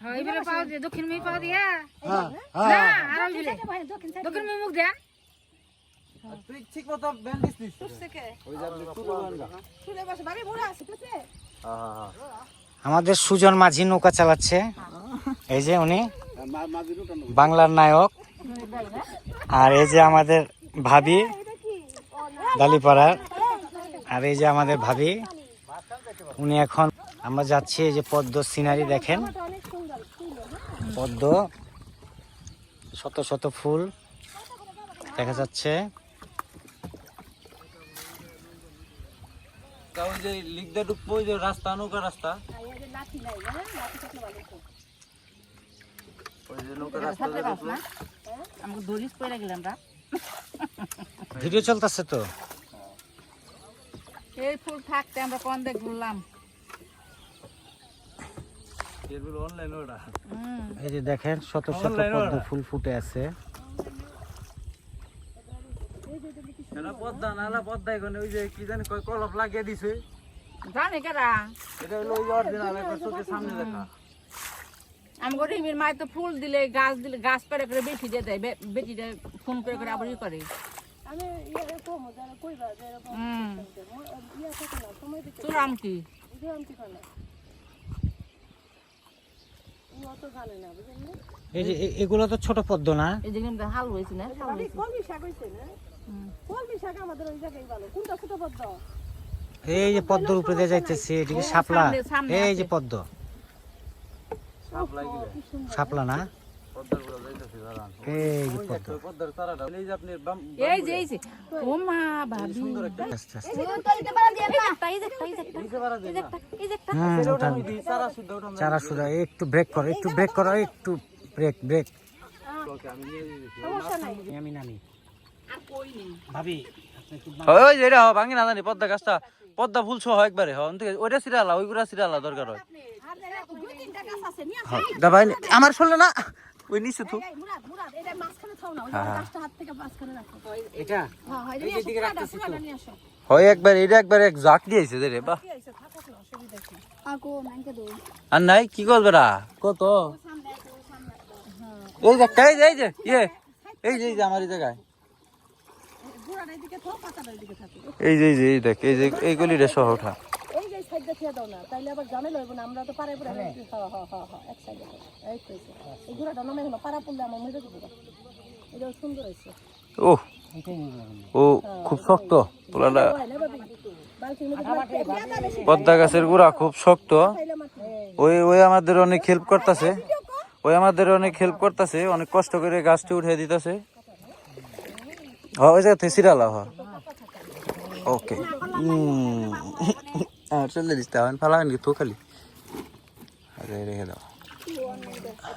পাও দক্ষিণ মুখে পাও দিয়া হ্যাঁ হ্যাঁ আর ওই দক্ষিণ মুখ মুখ তুই ঠিক মতো ব্যান্ডেজ দিস। ওই যে তুলো। আমাদের সুজন মাঝি নৌকা চালাচ্ছে। এই যে উনি বাংলার নায়ক। আর এই যে আমাদের ভাবি দালিপাড়ার আর এই যে আমাদের ভাবি উনি এখন আমরা যাচ্ছি এই যে পদ্ম সিনারি দেখেন। পদ্ম শত শত ফুল দেখা যাচ্ছে। যে লিগদা যে রাস্তা নৌকা রাস্তা। ভিডিও চলতেছে তো। এই ফুল থাকতে আমরা কোন দেখ ঘুরলাম এগুলো online ওটা। হুম এই যে দেখেন শত শত পদ্ম ফুল ফুটে আছে। পদ্মা নালা পদ্মা এখানে ওই যে কি জানি কয় কলপ লাগিয়ে দিছে। জানে কেরা এটা হলো ওই অরিজিনাল চোখের সামনে দেখা। আমাকে রিমির মায়ের তো ফুল দিলে গাছ দিলে গাছ পেড়ে করে বেশি দিয়ে দেয় ফোন করে করে আবার ই করে। আমি ইয়ে এই যে এগুলো তো ছোট পদ্ম না? এই যে হাল হয়েছে না? হাল আমি হয়েছে। কলমি শাক হইছে না? কলমি শাক আমাদের ওই জায়গায় ভালো। কোনটা ছোট পদ্ম? এই যে পদ্মর উপরে দিয়ে যাইতেছে এদিকে শাপলা। সামনে এই যে পদ্ম। সাপলা শাপলা না? চারা সুরা একটু ব্রেক করো একটু ব্রেক করো একটু ব্রেক ব্রেক আমি নামি ভাবি ওই এটা ভাঙি না জানি পদ্মা গাছটা পদ্মা ফুল সহ একবারে হন থেকে ওইটা সিরালা ওইগুলা সিরালা দরকার হয় আমার শুনলে না ওই নিচে তো এই মুরাদ মুরাদ এটা মাঝখানে থাও না ওই গাছটা হাত থেকে মাঝখানে রাখো। এটা? হ্যাঁ হয় হয় একবার এটা একবার এক জাক দিয়েছে রে বাহ। দই। আর নাই কি করবে রা? কত? এই যে এই যে এই যে ইয়ে এই যে এই যে আমার এই জায়গায়। এই যে এই যে এই দেখ এই যে এই গলিটা সহ ওঠা। সাইডটা খেয়ে দাও না তাইলে আবার জানে লইব না আমরা তো পারে পুরা হ্যাঁ হ্যাঁ হ্যাঁ এক সাইডে এই তো এই ঘোড়াটা নামে হলো পারা পড়লে আমার মেরে দেবো এটা। সুন্দর হয়েছে। ও ও খুব শক্ত। পোলাটা পদ্মা গাছের গুড়া খুব শক্ত। ওই ওই আমাদের অনেক হেল্প করতেছে। ওই আমাদের অনেক হেল্প করতেছে অনেক কষ্ট করে গাছটি উঠে দিতেছে। হ ওই জায়গা থেকে সিরালা হ ওকে ফালাবেন কি তো খালি আরে রেখে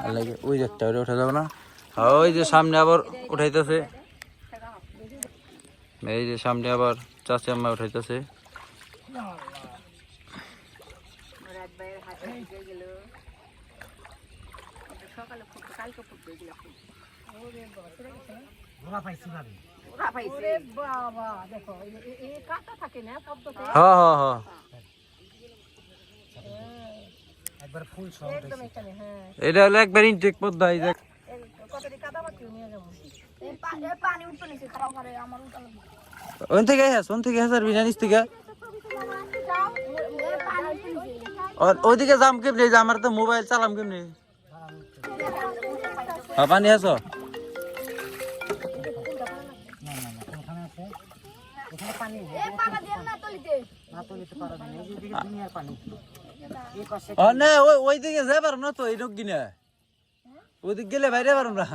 আর ওই একটা ওটা উঠে যাব না ওই যে সামনে আবার উঠাইতেছে এই যে সামনে আবার চাষি আম্মা উঠাইতেছে হ্যাঁ হ্যাঁ হ্যাঁ। একবার ফুল সহ একদম এখানে হ্যাঁ। এটা হলো একবার ইনটেক পদ্মা এই দেখ। এই কতটি কাদা মাটিও নিয়ে যাব? এই পানি উঠতে নিছে তাও পারে আমার উঠা লাগবে। ওন থেকে হ্যাঁ ওন থেকে হ্যাঁ বিনানিস থেকে আর ওইদিকে যাম কেমনি? যে আমার তো মোবাইল চালাম কেমনি? হ্যাঁ পানি আছো ওখানে আছে। এখানে পানি না তুলিতে। পারো না এই যে এদিকে দুনিয়ার পানি। এই পাশে ও না ওই ওইদিকে যাই পারো না তো, এই নক কিনা ওইদিকে গেলে বাইরে পারো না।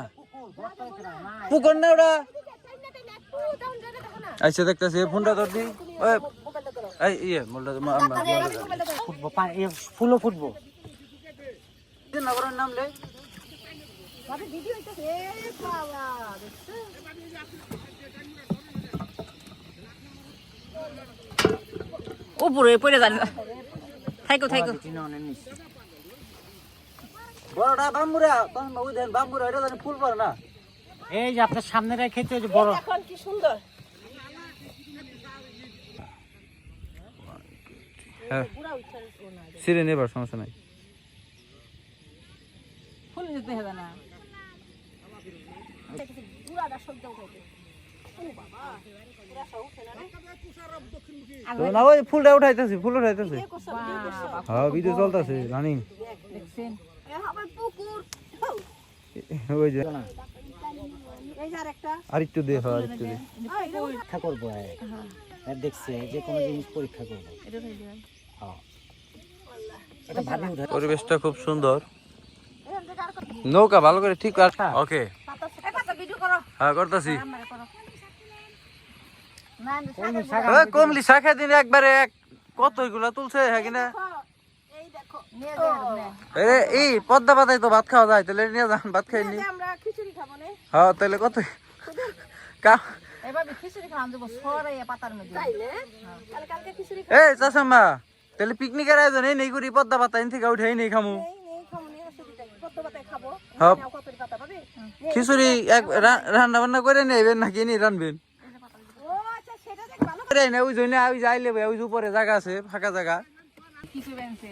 পুকুর না ওটা? আচ্ছা দেখতেছি ফোনটা তোর দি। ওই এই ইয়ে মোলটা ফুটবো ফুলও ফুটবো নাম লে উপরে পড়ে যান। থাইকো থাইকো বড়টা বাম্বুরা তখন ওই দেন বাম্বুরা এটা জানি ফুল পড়ে না। এই যে আপনার সামনে ওই যে বড়। এখন কি সুন্দর। হ্যাঁ। পুরা সিরে নেবার সমস্যা নাই। ফুল নিতে হবে না। পুরাটা ও বাবা পুরা সহ উঠে না রে তো না ওই ফুলটা উঠাইতেছি ফুল উঠাইতেছি। হ্যাঁ ভিডিও চলতেছে রানিং। ওই যে। আর একটু দে হ্যাঁ আর একটু দে। পরীক্ষা করব হ্যাঁ। দেখছে যে কোনো জিনিস পরীক্ষা করব। হ্যাঁ। এটা ভাবি উঠে পরিবেশটা খুব সুন্দর। নৌকা ভালো করে ঠিক আর ওকে হ্যাঁ করতেছি। আমারে করো। কমলি শাখা দিন একবারে এক কত এগুলা তুলছে হ্যাঁ কিনা এই নে পদ্মা পাতায় তো ভাত খাওয়া যায় তাহলে নিয়ে যান ভাত আমরা খিচুড়ি হ্যাঁ তাহলে কত? এই চাষাম্মা তাহলে পিকনিকের আয়োজন এই নেই করি পদ্মা পাতা এন থেকে উঠে নেই খামু। হ্যাঁ। খিচুড়ি রান্না বান্না করে নেবেন নাকি নি রানবেন ও আচ্ছা সেটা দেখ ভালো করে না ওই জন্য ওই যাইলে ওই উপরে জায়গা আছে ফাঁকা জায়গা। কিছু বেনছে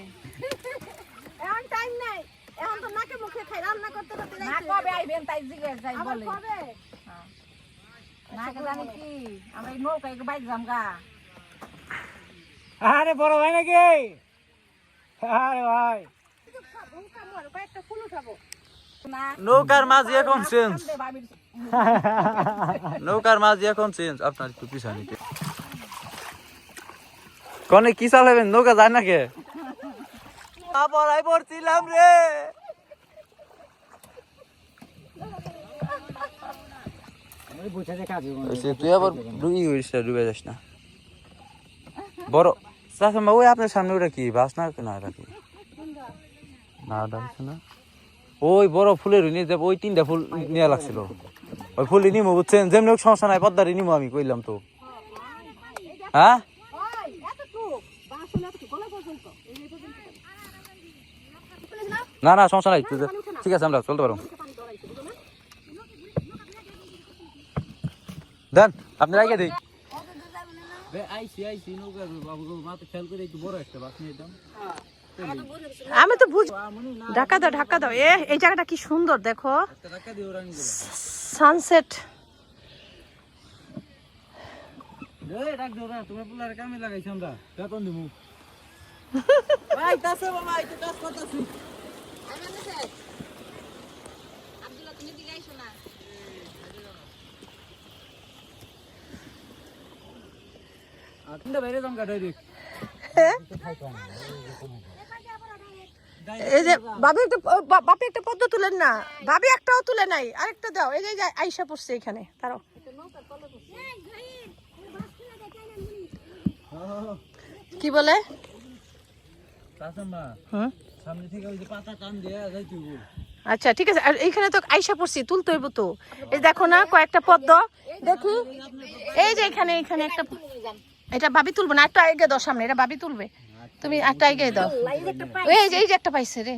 এখন টাইম নাই। এখন তো নাকে মুখে খাই রান্না করতে করতে না কবে আইবেন তাই জিজ্ঞেস যাই বলে কবে? না জানি কি আমরা নৌকায় বাইক যাম আরে বড় ভাই নাকি? আরে ভাই। কয়েকটা ফুল উঠাবো না। নৌকার মাঝি এখন চেঞ্জ নৌকার মাঝি এখন চেঞ্জ আপনার একটু পিছনে কনে কি চালাবেন নৌকা যায় না কে পড়াই পড়ছিলাম রে তুই আবার ডুবি গেছিস ডুবে যাস না। বড় চাষা ওই আপনার সামনে ওটা কি? বাস না না এটা কি? না ওটা না। ওই বড় ফুলের নিয়ে যাব ওই তিনটা ফুল নিয়ে লাগছিল। ওই ফুল নিমো বুঝছেন যেমনি হোক সমস্যা নাই পদ্মারি নিমো আমি কইলাম তো। হ্যাঁ ওই এতটুক বাস হলে এতটুক গলা পর্যন্ত এই যে পর্যন্ত বুঝলিস না না সমস্যা নাই। ঠিক আছে আমরা চলতে পারো দেন আপনি রাখে দিই। আমি তো বুঝ ঢাকা দাও ঢাকা দাও। এ এই জায়গাটা কি সুন্দর দেখো। সানসেট কামে লাগাইছো আমরা। বেতন বাবা এই যে ভাবি একটা বাপি একটা পদ্ম তুলেন না। ভাবি একটাও তুলে নাই। আরেকটা দাও। এই যে আইসা পড়ছে এখানে। তারও কি বলে? হুম? আচ্ছা ঠিক আছে। আর এইখানে তো আইসা পড়ছি, তুলতে হইব তো। এই দেখো না, কয়েকটা পদ্ম। দেখি। এই যে এখানে এখানে একটা এটা ভাবি তুলবো না, একটা আগে দাও সামনে, এটা ভাবি তুলবে। তুমি একটা আগে দাও। এই যে এই যে একটা পাইছে রে।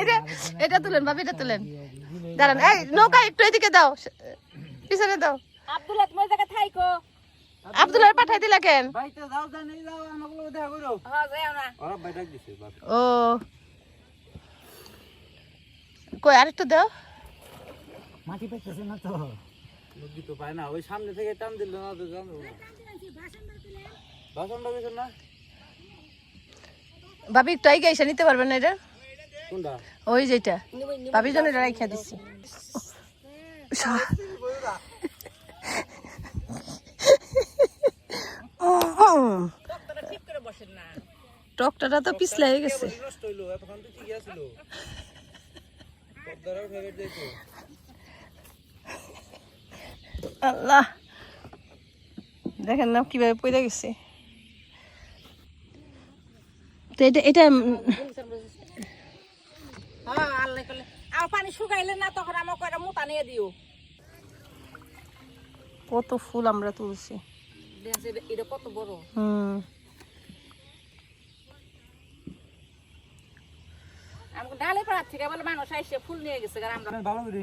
এটা এটা তুলেন ভাবি এটা তুলেন। দাঁড়ান, এই নৌকা একটু এদিকে দাও। পিছনে দাও। আব্দুল্লাহ তোমার জায়গা থাইকো। আব্দুল্লাহ পাঠাই দিলা কেন? বাইতে যাও যা নেই যাও আমাকে দেখা করো। হ্যাঁ যাও না। ওরা দিছে ও। কই আরেকটু দাও। মাটি পাইতেছে না তো। মুরগি তো পায় না ওই সামনে থেকে টান দিল না তো জানো না। বাসন বাগেছেন না? ভাবি একটু আগে এসে নিতে পারবেন না এটা? কোনটা? ওই যেটা। ভাবি জন্য এটা রাখিয়া দিচ্ছি ঠিক করে বসেন না টকটাটা তো পিছলাই গেছে নষ্ট হইল এতক্ষণ তো পর্দারা উঠে গেছে। আল্লাহ। দেখেন না কীভাবে পড়ে গেছে। তো এটা এটা শুকাইলে না তখন কত ফুল আমরা তুলছি। এটা- কত বড়? হুম। আমাকে ডালে পাড়ার থেকে বলে মানুষ আইসে ফুল নিয়ে গেছে কারণ আমরা ভালো করে